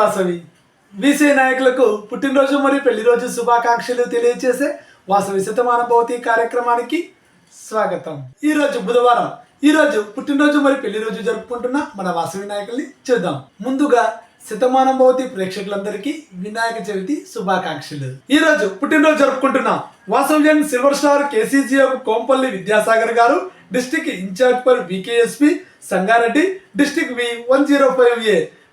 Vasavi. BC నాయకులకు పుట్టినరోజు మరియు పెళ్ళిరోజు శుభాకాంక్షలు తెలియజేసే వాసవి శతమాన భవతి కార్యక్రమానికి స్వాగతం. ఈ రోజు బుధవారం. ఈ రోజు పుట్టినరోజు మరియు పెళ్ళి రోజు జరుపుకుంటున్న మన వాసవి నాయకుల్ని చూద్దాం. ముందుగా శతమానం భవతి ప్రేక్షకులందరికీ వినాయక చవితి శుభాకాంక్షలు. ఈ రోజు పుట్టినరోజు జరుపుకుంటున్న Vasavyam silver star KCGF Kompalli Vidyasagar garu district incharge for VKSP Sangareddy district V one zero five A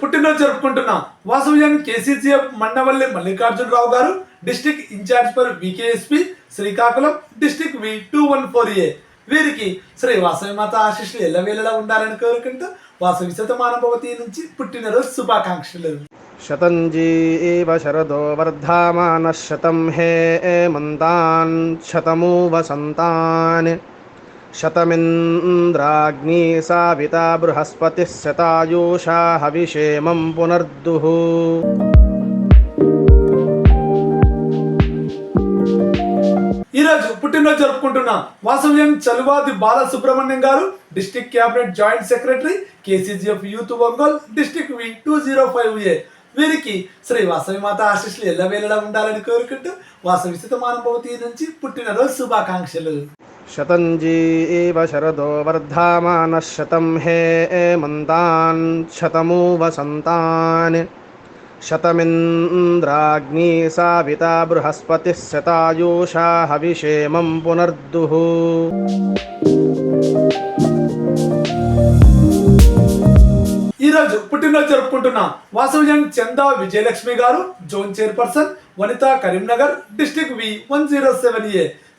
పుట్టినరోజు జరుపుకుంటున్నాం. వాసవ్యాన్ని KCCF Mandavalli Mallikarjunarao garu district incharge for VKSP Srikakulam district V two one four A. వీరికి శ్రీ వాసవి మాత ఆశీస్సులు ఎల్లవేళలా ఉండాలని కోరుకుంటూ వాసవి శతమానభవతి నుంచి పుట్టినరోజు శుభాకాంక్షలు. శతంజీ ఏవ శరదో వర్ధమాన శతం హే మంతాన్ శతము వసంతాన్ शतमिन्द्राग्नी साविता बृहस्पतिः शतायुषा हविषेमं पुनर्दुः ఈ రోజు పుట్టినరోజు జరుపుకుంటున్న Vasavyam Chaluvadi Balasubrahmanyam garu district cabinet joint secretary KCGF youth Ongole district V two zero five A వీరికి శ్రీ వాసవి మాత ఆశీస్సులు ఎల్లవేళలా ఉండాలని కోరుకుంటూ వాసవి శతమానభవతి నుంచి పుట్టినరోజు శుభాకాంక్షలు शतञ्जी एव शरदो वर्धामानः शतं हे एमन्तान् शतमु वसन्तान् शतमिन्द्राग्नी साविता बृहस्पतिः शतायुषा हविषेमं पुनर्दुः ఈ రోజు పుట్టినరోజు జరుపుకుంటున్న Vasavyam Chanda Vijayalakshmi garu zone chairperson Vanitha Karimnagar district V one zero seven A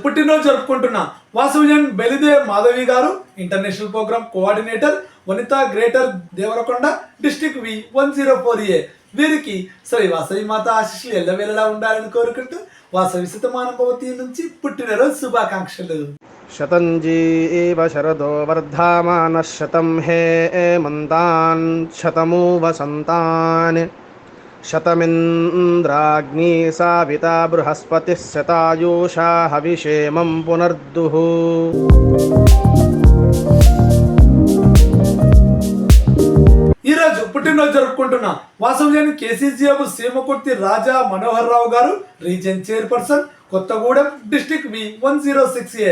పుట్టినరోజు జరుపుకుంటున్నా వాసవిజన్ Belide Madhavi garu international program coordinator Vanitha greater Devarakonda district V one zero four A. వీరికి శ్రీ వాసవి మాత ఆశీస్సులు ఎల్లవేళలా ఉండాలని కోరుకుంటూ వాసవి శతమానభవతి నుంచి పుట్టినరోజు శుభాకాంక్షలు. శతంజీ శరదో వర్ధమాన శతం హే మంతాన్ శతము వసంతాన్ शतमिन्द्राग्नी साविता बृहस्पतिः शतायुषा हविषेमं पुनर्दुः ఈ రోజు పుట్టినరోజు జరుపుకుంటున్న Vasavyam KCGF Seemakurthi Raja Manohar Rao garu region chairperson Kothagudem district V one zero six A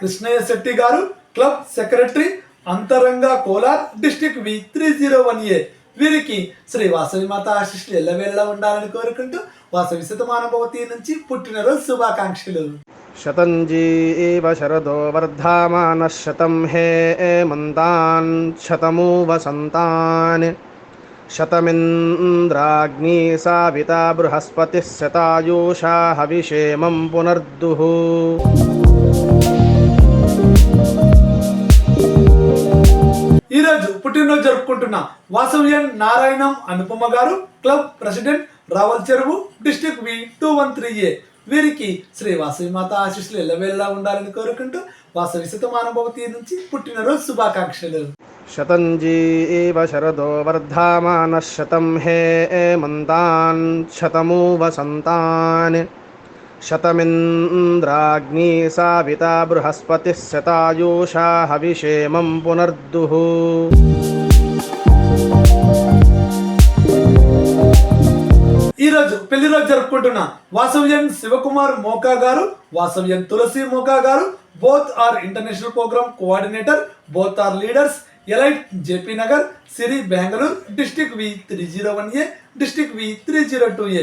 Krishnaiah Shetty గారు క్లబ్ సెక్రటరీ అంతరంగ Kolar district V three zero one A. వీరికి శ్రీ వాసవి మాత ఆశిష్లు ఎల్లవేళ్ళ ఉండాలని కోరుకుంటూ వాసవి శతమానుభవతి నుంచి పుట్టినరోజు శుభాకాంక్షలు. శతం జీ శరదో వర్ధమాన శతం హే మంతాన్ శతమూ వసంతాన్ శతమింద్రాగ్ని సావిత బృహస్పతి శతాయూషా హవిషేమం పునర్దుః. ఈరోజు పుట్టినరోజు జరుపుకుంటున్న వాసవ్యన్ నారాయణం అనుపమ గారు club president Raval Cheruvu district V two one three A. వీరికి శ్రీ వాసవి మాత ఆశీస్సులు ఎల్లవేళ్ళ ఉండాలని కోరుకుంటూ వాసవి శతమానుభవతి నుంచి పుట్టినరోజు శుభాకాంక్షలు. శతంజీ ఇవ శరదో వర్ధామాన శతం హే మంతాన్ శతము వసంతాన్ శతమింద్రాగ్నీ సావితా బృహస్పతి శతాయూషా హవిషేమం పునర్దుః. ఈ రోజు పెళ్ళి రోజు జరుపుకుంటున్న వాసవ్యన్ శివకుమార్ మోకా గారు వాసవ్యన్ తులసి మోకా గారు both are international program coordinator both are leaders elite JP Nagar Siri Bengaluru district V three zero one A district V three zero two A.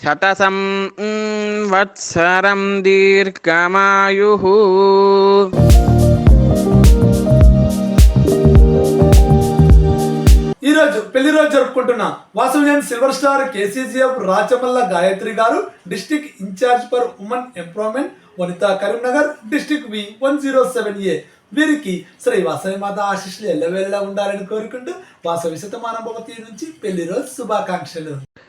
శతసం వత్సరం దీర్ఘమాయు ఈరోజు పెళ్ళి రోజు జరుపుకుంటున్న వాసవ్యం silver star KCCF Rachamalla Gayatri గారు district incharge for women employment Vanitha Karimnagar district V one zero seven A. వీరికి శ్రీ వాసవి మాత ఆశీస్సులు ఎల్లవేళలా ఉండాలని కోరుకుంటూ వాసవి శతమానభవతి నుంచి పెళ్ళి రోజు శుభాకాంక్షలు.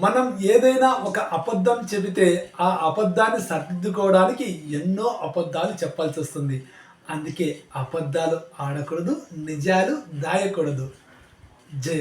మనం ఏదైనా ఒక అబద్ధం చెబితే ఆ అబద్ధాన్ని సర్దిద్దుకోవడానికి ఎన్నో అబద్ధాలు చెప్పాల్సి వస్తుంది. అందుకే అబద్ధాలు ఆడకూడదు నిజాలు దాయకూడదు. జై